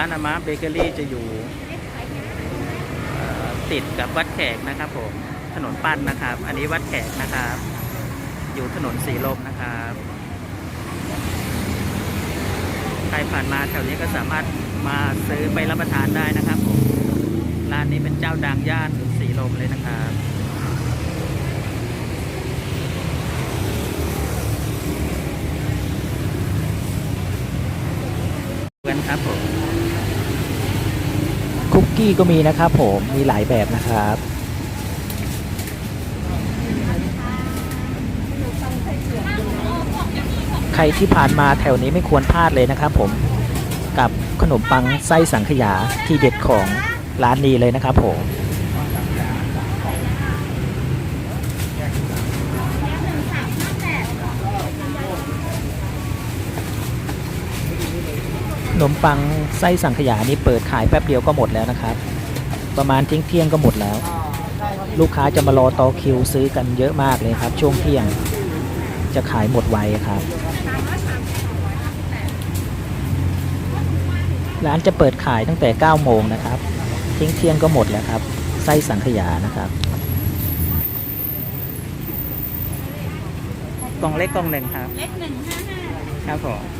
ร้านอามะเบเกอรี่จะอยู่ติดกับวัดแขกนะครับผมถนนปั้นนะครับ อันนี้วัดแขกนะครับ อยู่ถนนสีลมนะครับใครผ่านมาแถวนี้ก็สามารถมาซื้อไปรับประทานได้นะครับผมร้านนี้เป็นเจ้าดังย่านสีลมเลยนะครับกันครับผม คุกกี้ก็มีนะครับผม มีหลายแบบนะครับใครที่ผ่านมาแถวนี้ไม่ควรพลาดเลยนะครับผมกับขนมปังไส้สังขยาที่เด็ดของร้านนี้เลยนะครับผม นมปังไส้สังขยานี่เปิดขายแป๊บเดียวก็หมดแล้วนะครับ ประมาณทิ้งเที่ยงก็หมดแล้ว ลูกค้าจะมารอต่อคิวซื้อกันเยอะมากเลยครับ ช่วงเที่ยงจะขายหมดไวครับร้านจะเปิดขายตั้งแต่ 9 โมงนะครับ ทิ้งเที่ยงก็หมดแล้วครับ ไส้สังขยานะครับ กล่องเล็กกล่องหนึ่งครับ เล็กหนึ่งห้าห้าครับผม